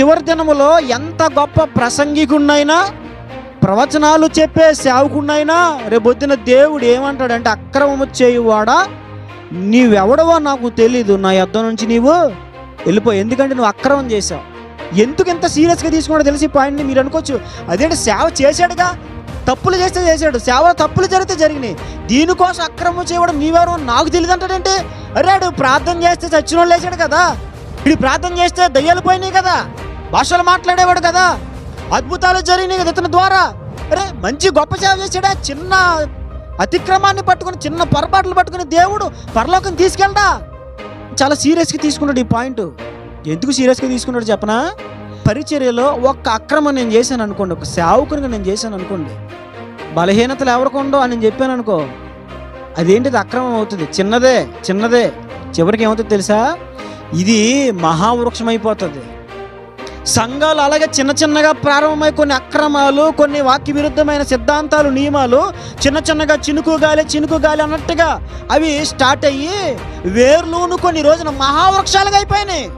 చివరి దినములో ఎంత గొప్ప ప్రసంగికున్నైనా ప్రవచనాలు చెప్పే సేవకున్నైనా రేపొద్దున దేవుడు ఏమంటాడంటే అక్రమము చేయువాడా? నీవెవడవో నాకు తెలీదు నా యొద్ నుంచి నీవు వెళ్ళిపో. ఎందుకంటే నువ్వు అక్రమం చేసావు ఎందుకు ఇంత సీరియస్గా తీసుకున్నాడో తెలిసి పాయింట్ని మీరు అనుకోవచ్చు. అదేంటి సేవ చేశాడుగా? తప్పులు చేస్తే చేశాడు. సేవలో తప్పులు జరిగితే జరిగినాయి. దీనికోసం అక్రమం చేయడం నీవెవరో నాకు తెలియదు అంటాడంటే అరే ఆడు ప్రార్థన చేస్తే చచ్చిన వాళ్ళు లేచాడు కదా. వీడు ప్రార్థన చేస్తే దయ్యాలు పోయినాయి కదా. భాషలు మాట్లాడేవాడు కదా. అద్భుతాలు జరిగినాయి కదా ఇతని ద్వారా. అరే మంచి గొప్ప సేవ చేశాడా? చిన్న అతిక్రమాన్ని పట్టుకుని చిన్న పొరపాట్లు పట్టుకుని దేవుడు పరలోకం తీసుకెళ్ళడా చాలా సీరియస్గా తీసుకున్నాడు ఈ పాయింట్. ఎందుకు సీరియస్గా తీసుకున్నాడు చెప్పనా? పరిచర్యలో ఒక్క అక్రమం నేను చేశాను అనుకోండి ఒక సేవకునిగా నేను చేశాను అనుకోండి బలహీనతలు ఎవరికి ఉండో అని నేను చెప్పాను అనుకో అదేంటిది అక్రమం అవుతుంది? చిన్నదే చిన్నదే. చివరికి ఏమవుతుంది తెలుసా? ఇది మహావృక్షం అయిపోతుంది సంఘాలు అలాగే చిన్న చిన్నగా ప్రారంభమై కొన్ని అక్రమాలు కొన్ని వాక్య విరుద్ధమైన సిద్ధాంతాలు నియమాలు చిన్న చిన్నగా చినుకు గాలి చినుకు గాలి అన్నట్టుగా అవి స్టార్ట్ అయ్యి వేర్లును కొన్ని రోజున మహావృక్షాలుగా అయిపోయినాయి.